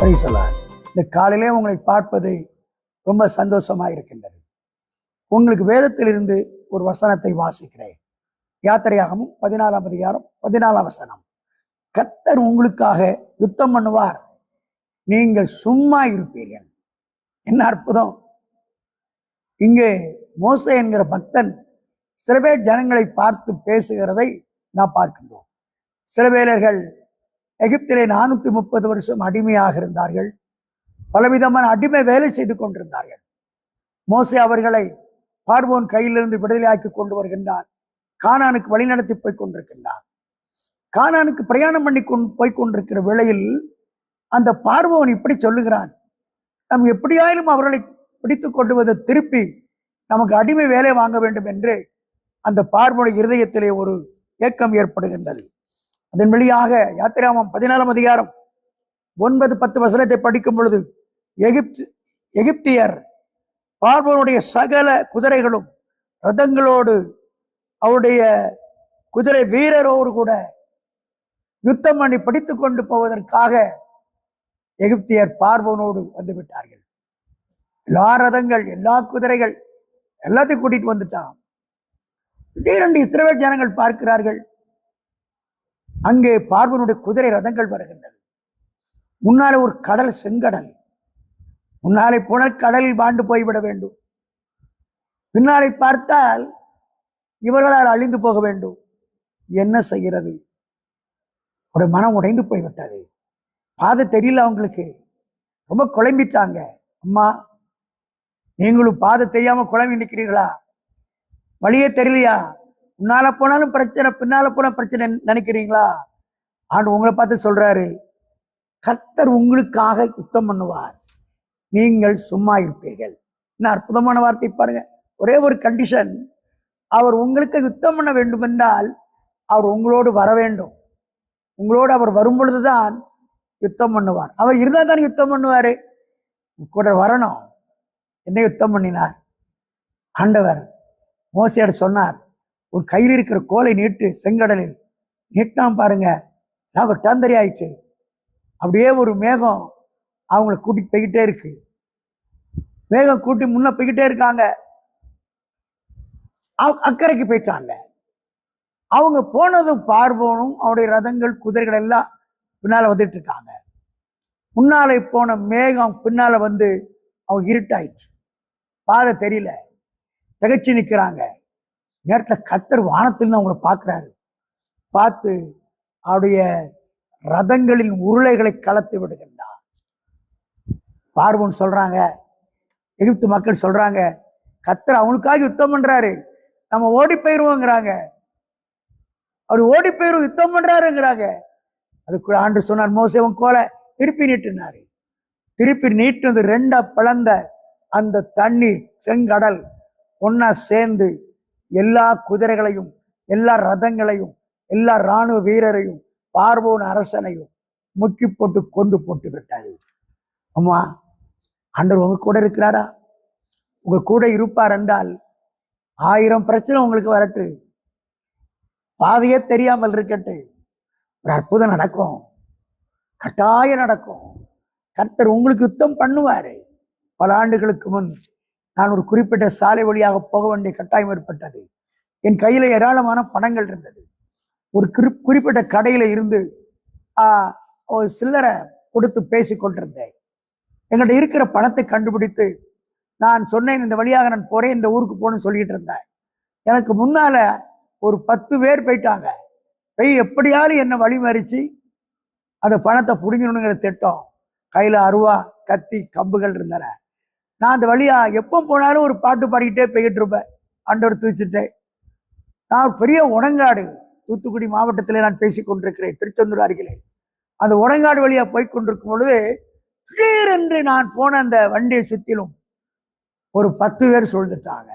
Praise the Lord இந்த காலையிலே உங்களை பார்ப்பது ரொம்ப சந்தோஷமாக இருக்கின்றது உங்களுக்கு வேதத்திலிருந்து ஒரு வசனத்தை வாசிக்கிறேன். யாத்திரையாகவும் பதினாலாம் அதிகாரம் பதினாலாம் வசனம். கத்தர் உங்களுக்காக யுத்தம் பண்ணுவார். நீங்கள் சும்மா இருப்பீர்கள். என்ன அற்புதம். இங்கே மோசே என்கிற பக்தன் சில பேர் ஜனங்களை பார்த்து பேசுகிறதை நாம் பார்க்கின்றோம். சிலவேலர்கள் எகிப்திலே நானூற்றி முப்பது வருஷம் அடிமையாக இருந்தார்கள். பலவிதமான அடிமை வேலை செய்து கொண்டிருந்தார்கள். மோசே அவர்களை பார்வோன் கையிலிருந்து விடுதலையாக்கி கொண்டு வருகின்றான். கானானுக்கு வழிநடத்தி போய் கொண்டிருக்கின்றான். கானானுக்கு பிரயாணம் பண்ணி கொண்டு போய் கொண்டிருக்கிற வேளையில் அந்த பார்வோன் இப்படி சொல்லுகிறான். நம் எப்படியாயிலும் அவர்களை பிடித்து கொண்டு வந்து திருப்பி நமக்கு அடிமை வேலை வாங்க வேண்டும் என்று அந்த பார்வோட இருதயத்திலே ஒரு ஏக்கம் ஏற்படுகின்றது. அதன் வழியாக யாத்திராமம் பதினாலாம் அதிகாரம் ஒன்பது பத்து வசனத்தை படிக்கும் பொழுது எகிப்து எகிப்தியர் பார்வனுடைய சகல குதிரைகளும் ரதங்களோடு அவருடைய குதிரை வீரரோடு கூட யுத்தம் பண்ணி படித்து கொண்டு போவதற்காக எகிப்தியர் பார்வனோடு வந்து விட்டார்கள். எல்லா ரதங்கள் எல்லா குதிரைகள் எல்லாத்தையும் கூட்டிட்டு வந்துட்டான். திடீரென்று இஸ்ரவேல் ஜனங்கள் பார்க்கிறார்கள். அங்கே பார்வனுடைய குதிரை ரதங்கள் வருகின்றது. முன்னாலே ஒரு கடல் செங்கடல். முன்னாலே போனால் கடலில் பாண்டு போய்விட வேண்டும். பின்னாலே பார்த்தால் இவர்களால் அழிந்து போக வேண்டும். என்ன செய்கிறது? ஒரு மனம் உடைந்து போய்விட்டது. பாதை தெரியல அவங்களுக்கு. ரொம்ப குழம்பிட்டாங்க. அம்மா நீங்களும் பாதை தெரியாம குழம்பி நிற்கிறீர்களா வழியே தெரியலையா? முன்னால போனாலும் பிரச்சனை பின்னால போனா பிரச்சனை நினைக்கிறீங்களா? ஆண்டு உங்களை பார்த்து சொல்றாரு கர்த்தர் உங்களுக்காக யுத்தம் பண்ணுவார். நீங்கள் சும்மா இருப்பீர்கள். என்ன அற்புதமான வார்த்தை பாருங்க. ஒரே ஒரு கண்டிஷன் அவர் உங்களுக்கு யுத்தம் பண்ண வேண்டும் என்றால் அவர் உங்களோடு வர வேண்டும். உங்களோடு அவர் வரும் பொழுதுதான் யுத்தம் பண்ணுவார். அவர் இருந்தால் தான் யுத்தம் பண்ணுவார்? கூட வரணும். என்ன யுத்தம் பண்ணினார். ஆண்டவர் மோசையோட சொன்னார் ஒரு கையில் இருக்கிற கோலை நீட்டு செங்கடலில். நீட்டாம் பாருங்க. நான் டந்தரி ஆயிடுச்சு. அப்படியே ஒரு மேகம் அவங்கள கூட்டிட்டு போய்கிட்டே இருக்கு. மேகம் கூட்டி முன்ன போய்கிட்டே இருக்காங்க. அக்கறைக்கு போயிட்டாங்க. அவங்க போனதும் பார்வோனும் அவருடைய ரதங்கள் குதிரைகள் எல்லாம் பின்னால வந்துட்டு இருக்காங்க. முன்னாலே போன மேகம் பின்னால வந்து அவங்க இருட்டாயிடுச்சு. பாதை தெரியல. திகச்சு நிற்கிறாங்க நேரத்தில் கத்தர் வானத்தில்னு அவங்கள பார்க்குறாரு. பார்த்து அவருடைய ரதங்களின் உருளைகளை கலத்து விடுகின்றார். பார்வன் சொல்கிறாங்க எகிப்து மக்கள் சொல்கிறாங்க கத்தர் அவனுக்காக யுத்தம் பண்ணுறாரு நம்ம ஓடி போயிருவோங்கிறாங்க. அவர் ஓடி போயிரும் யுத்தம் பண்ணுறாருங்கிறாங்க அதுக்குள்ள ஆண்டு சொன்னார் மோசவன் கோலை திருப்பி நீட்டினாரு. திருப்பி நீட்டினது ரெண்டா பிளந்த அந்த தண்ணீர் செங்கடல் ஒன்னா சேர்ந்து எல்லா குதிரைகளையும் எல்லா ரதங்களையும் எல்லா இராணுவ வீரரையும் பார்வோன் அரசனையும் முக்கி போட்டு கொண்டு போட்டு விட்டாது அம்மா ஆண்டவர் உங்க கூட இருக்கிறாரா? உங்க கூட இருப்பார் என்றால் ஆயிரம் பிரச்சனை உங்களுக்கு வரட்டு. பாதையே தெரியாமல் இருக்கட்டு. ஒரு அற்புதம் நடக்கும். கட்டாயம் நடக்கும். கர்த்தர் உங்களுக்கு யுத்தம் பண்ணுவாரு. பல ஆண்டுகளுக்கு முன் நான் ஒரு குறிப்பிட்ட சாலை வழியாக போக வேண்டிய கட்டாயம் ஏற்பட்டது. என் கையில் ஏராளமான பணங்கள் இருந்தது. ஒரு குறி குறிப்பிட்ட கடையில் இருந்து ஒரு சில்லறை கொடுத்து பேசி கொண்டிருந்தேன். எங்கள்கிட்ட இருக்கிற பணத்தை கண்டுபிடித்து நான் சொன்னேன் இந்த வழியாக நான் போகிறேன் இந்த ஊருக்கு போகணும்னு சொல்லிட்டு இருந்தேன். எனக்கு முன்னால் ஒரு பத்து பேர் போயிட்டாங்க. போய் எப்படியாவது என்னை வழிமறிச்சு அந்த பணத்தை பிடிங்கணுங்கிற திட்டம் கையில் அருவா கத்தி கம்புகள் இருந்தன. நான் அந்த வழியாக எப்போ போனாலும் ஒரு பாட்டு பாடிக்கிட்டே போய்கிட்டு இருப்பேன். ஆண்டவர் தூச்சிட்டு நான் பெரிய உணங்காடு தூத்துக்குடி மாவட்டத்தில் நான் பேசி கொண்டிருக்கிறேன் திருச்செந்தூர் அருகிலே. அந்த உணங்காடு வழியாக போய் கொண்டிருக்கும் பொழுது திடீரென்று நான் போன அந்த வண்டியை சுற்றிலும் ஒரு பத்து பேர் சொல்ந்துட்டாங்க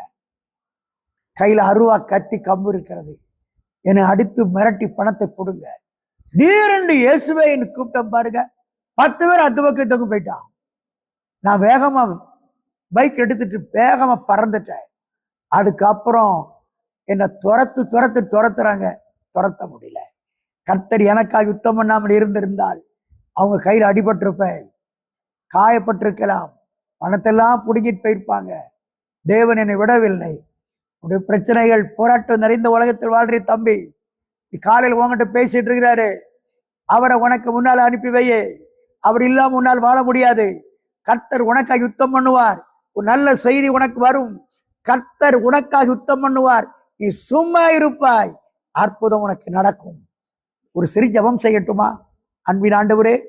கையில் அருவா கத்தி கம்பு இருக்கிறது. என்னை அடித்து மிரட்டி பணத்தை கொடுங்க. திடீரென்று இயேசுவை என்னை கூப்பிட்டேன் பாருங்க. பத்து பேர் அந்த பக்கத்துக்கு போயிட்டான். நான் வேகமாக பைக் எடுத்துட்டு வேகமா பறந்துட்டேன் அதுக்கப்புறம் என்னை துரத்து துரத்து துரத்துறாங்க. துரத்த முடியல. கர்த்தர் எனக்காக யுத்தம் பண்ணாமல் இருந்திருந்தால் அவங்க கையில் அடிபட்டிருப்பேன். காயப்பட்டிருக்கலாம். பணத்தெல்லாம் பிடுங்கிட்டு போயிருப்பாங்க. தேவன் என்னை விடவில்லை. உடைய பிரச்சனைகள் போராட்டம் நிறைந்த உலகத்தில் வாழ்ற தம்பி நீ காலையில் உங்ககிட்ட பேசிட்டு இருக்கிறாரு. அவரை உனக்கு முன்னால் அனுப்பி வையே. அவர் இல்லாமல் உன்னால் வாழ முடியாது. கர்த்தர் உனக்காக யுத்தம் பண்ணுவார். நல்ல செய்தி உனக்கு வரும். கர்த்தர் உனக்காக யுத்தம் பண்ணுவார். நீ சும்மா இருப்பாய். அற்புதம் உனக்கு நடக்கும். ஒரு சிறு ஜெபம் செய்யட்டுமா? அன்பின் ஆண்டவரே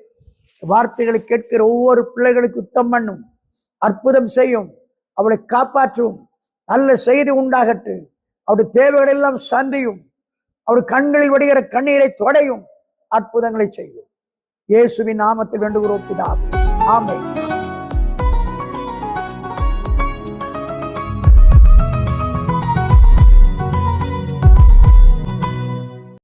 வார்த்தைகளை கேட்கிற ஒவ்வொரு பிள்ளைகளுக்கு யுத்தம் பண்ணும். அற்புதம் செய்யும். அவளை காப்பாற்றும். நல்ல செய்தி உண்டாகட்டு. அவருடைய தேவைகள் எல்லாம் சந்தியும். அவருடைய கண்களில் வடிகிற கண்ணீரை தொடையும். அற்புதங்களை செய்யும். இயேசுவின் நாமத்தில் வேண்டுகிறோம் பிதாவே. ஆமை